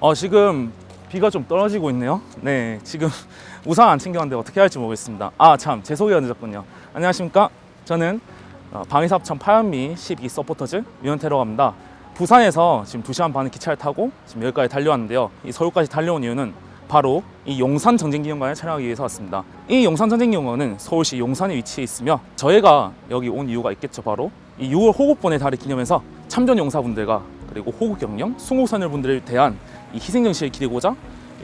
어, 지금 비가 좀 떨어지고 있네요. 네, 지금 우산 안 챙겨왔는데 어떻게 할지 모르겠습니다. 아, 참, 제 소개가 늦었군요. 안녕하십니까? 저는 어, 방위사업청 파현미 12 서포터즈 유현태라고 합니다. 부산에서 지금 2시간 반의 기차를 타고 지금 여기까지 달려왔는데요. 이 서울까지 달려온 이유는 바로 이 용산 전쟁기념관을 촬영하기 위해서 왔습니다. 이 용산 전쟁기념관은 서울시 용산에 위치해 있으며 저희가 여기 온 이유가 있겠죠. 바로 이 6월 호국본의 달을 기념해서 참전 용사분들과 그리고 호국 경영, 순국선열 분들에 대한 이 희생 정신을 기리고자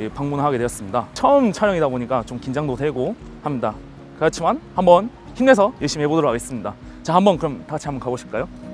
예, 방문하게 되었습니다. 처음 촬영이다 보니까 좀 긴장도 되고 합니다. 그렇지만 한번 힘내서 열심히 해보도록 하겠습니다. 자, 한번 그럼 다 같이 한번 가보실까요?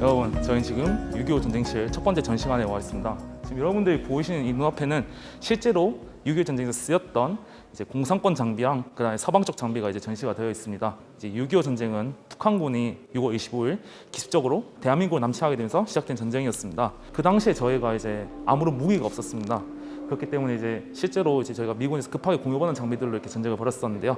여러분, 저희는 지금 6.25 전쟁실 첫 번째 전시관에 와 있습니다. 지금 여러분들이 보이시는 이 눈앞에는 실제로 6.25 전쟁에서 쓰였던 이제 공산권 장비랑 그다음에 서방적 장비가 이제 전시가 되어 있습니다. 이제 6.25 전쟁은 북한군이 6월 25일 기습적으로 대한민국을 남치하게 되면서 시작된 전쟁이었습니다. 그 당시에 저희가 이제 아무런 무기가 없었습니다. 그렇기 때문에 이제 실제로 이제 저희가 미군에서 급하게 공유받은 장비들로 이렇게 전쟁을 벌였었는데요.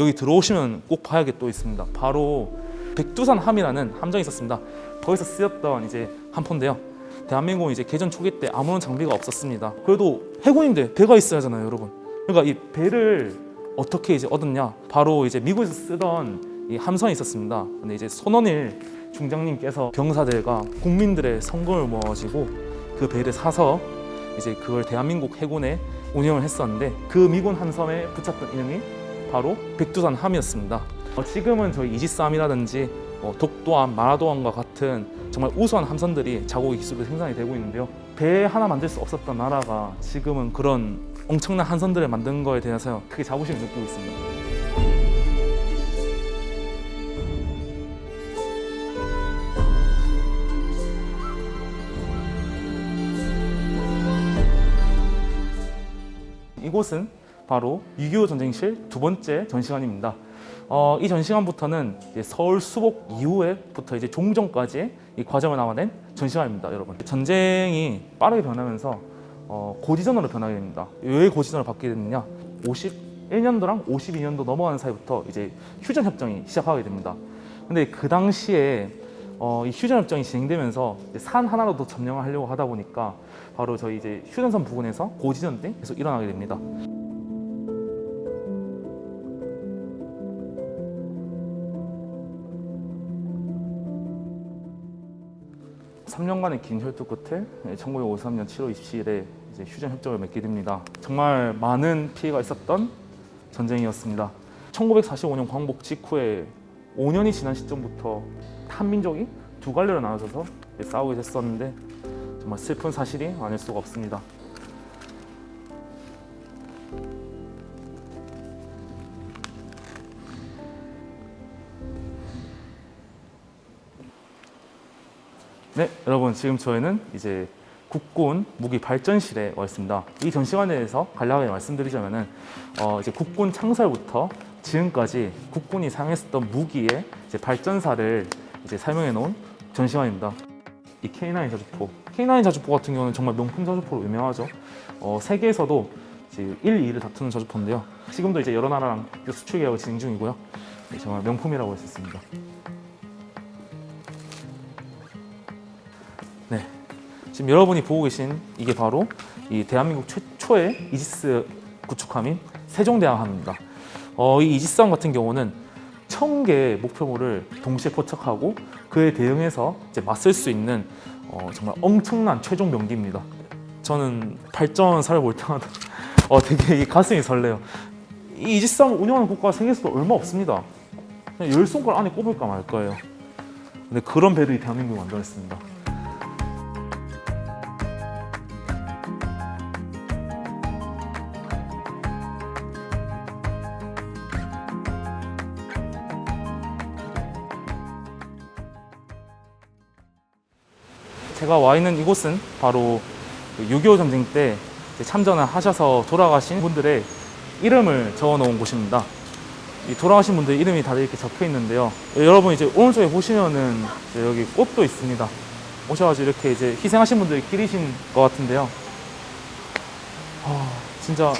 여기 들어오시면 꼭 봐야 게또 있습니다. 바로 백두산 함이라는 함정이 있었습니다. 거기서 쓰였던 이제 함포인데요. 대한민국은 이제 개전 초기 때 아무런 장비가 없었습니다. 그래도 해군인데 배가 있어야 하잖아요, 여러분. 그러니까 이 배를 어떻게 이제 얻었냐? 바로 이제 미국에서 쓰던 이 함선이 있었습니다. 근데 이제 손원일 중장님께서 병사들과 국민들의 성금을 모아가지고 그 배를 사서 이제 그걸 대한민국 해군에 운영을 했었는데 그 미군 함선에 붙였던 이름이 바로 백두산 함이었습니다. 어, 지금은 저희 이지스함이라든지 어, 독도함, 마라도함과 같은 정말 우수한 함선들이 자국의 기술로 생산이 되고 있는데요. 배 하나 만들 수 없었던 나라가 지금은 그런 엄청난 함선들을 만든 거에 대해서 크게 자부심을 느끼고 있습니다. 이곳은 바로 6.25 전쟁실 두 번째 전시관입니다. 어, 이 전시관부터는 서울 수복 이후에부터 이제 종전까지 이 과정을 남아낸 전시관입니다, 여러분. 전쟁이 빠르게 변하면서 어, 고지전으로 변하게 됩니다. 왜 고지전을 받게 됐느냐? 51년도랑 52년도 넘어가는 사이부터 이제 휴전 협정이 시작하게 됩니다. 근데 그 당시에 어, 이 휴전 협정이 진행되면서 산 하나로 더 점령을 하려고 하다 보니까 바로 저희 이제 휴전선 부근에서 고지전 때 계속 일어나게 됩니다. 3년간의 긴 혈투 끝에 1953년 7월 27일에 이제 휴전 협정을 맺게 됩니다. 정말 많은 피해가 있었던 전쟁이었습니다. 1945년 광복 직후에 5년이 지난 시점부터 한민족이 두 갈래로 나눠져서 싸우게 됐었는데 정말 슬픈 사실이 아닐 수가 없습니다. 네, 여러분 지금 저희는 이제 국군 무기 발전실에 와 있습니다. 이 전시관에 대해서 간략하게 말씀드리자면은 어, 이제 국군 창설부터 지금까지 국군이 사용했었던 무기의 이제 발전사를 이제 설명해 놓은 전시관입니다. 이 K9 자주포, K9 자주포 같은 경우는 정말 명품 자주포로 유명하죠. 어, 세계에서도 이제 1, 2를 다투는 자주포인데요. 지금도 이제 여러 나라랑 수출 계약을 진행 중이고요. 네, 정말 명품이라고 할 수 있습니다. 네. 지금 여러분이 보고 계신 이게 바로 이 대한민국 최초의 이지스 구축함인 세종대왕함입니다. 어, 이 이지스함 같은 경우는 1000개의 목표물을 동시에 포착하고 그에 대응해서 이제 맞설 수 있는 어, 정말 엄청난 최종 명기입니다. 저는 발전사를 볼 때마다 어, 되게 이 가슴이 설레요. 이 이지스함 운영하는 국가가 세계에서도 얼마 없습니다. 열 손가락 안에 꼽을까 말 거예요. 근데 그런 배들이 대한민국을 만들었습니다. 제가 와 있는 이곳은 바로 그6.25 전쟁 때 참전을 하셔서 돌아가신 분들의 이름을 적어 놓은 곳입니다. 이 돌아가신 분들 이름이 다들 이렇게 적혀 있는데요. 여러분 이제 오른쪽에 보시면은 이제 여기 꽃도 있습니다. 오셔가지고 이렇게 이제 희생하신 분들이 기리신 것 같은데요. 아, 진짜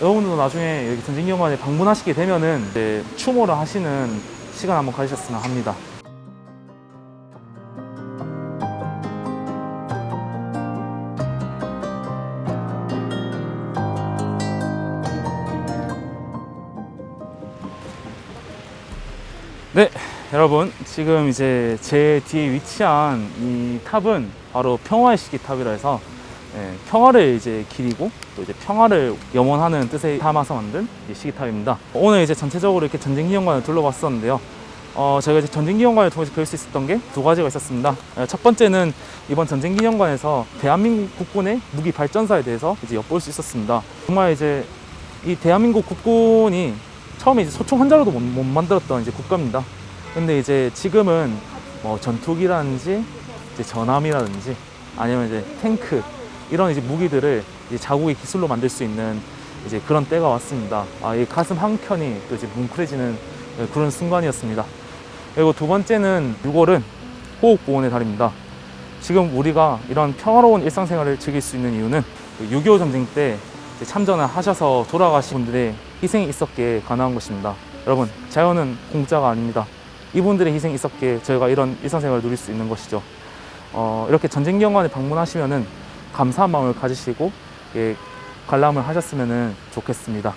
여러분들도 나중에 여기 전쟁기념관에 방문하시게 되면은 이제 추모를 하시는 시간 한번 가지셨으면 합니다. 네, 여러분 지금 이제 제 뒤에 위치한 이 탑은 바로 평화의 시기 탑이라 해서 예, 평화를 이제 기리고 또 이제 평화를 염원하는 뜻에 담아서 만든 이 시기탑입니다. 오늘 이제 전체적으로 이렇게 전쟁기념관을 둘러봤었는데요. 어, 저희가 이제 전쟁기념관을 통해서 배울 수 있었던 게 두 가지가 있었습니다. 예, 첫 번째는 이번 전쟁기념관에서 대한민국 국군의 무기 발전사에 대해서 이제 엿볼 수 있었습니다. 정말 이제 이 대한민국 국군이 처음에 이제 소총 한 자루도 못, 못 만들었던 이제 국가입니다. 근데 이제 지금은 뭐 전투기라든지 이제 전함이라든지 아니면 이제 탱크 이런 이제 무기들을 이제 자국의 기술로 만들 수 있는 이제 그런 때가 왔습니다. 아, 이 가슴 한 켠이 또 이제 뭉클해지는 그런 순간이었습니다. 그리고 두 번째는 6월은 호국보훈의 달입니다. 지금 우리가 이런 평화로운 일상생활을 즐길 수 있는 이유는 6.25 전쟁 때 참전을 하셔서 돌아가신 분들의 희생이 있었기에 가능한 것입니다. 여러분, 자연은 공짜가 아닙니다. 이분들의 희생이 있었기에 저희가 이런 일상생활을 누릴 수 있는 것이죠. 어, 이렇게 전쟁기념관에 방문하시면은 감사한 마음을 가지시고 예, 관람을 하셨으면 좋겠습니다.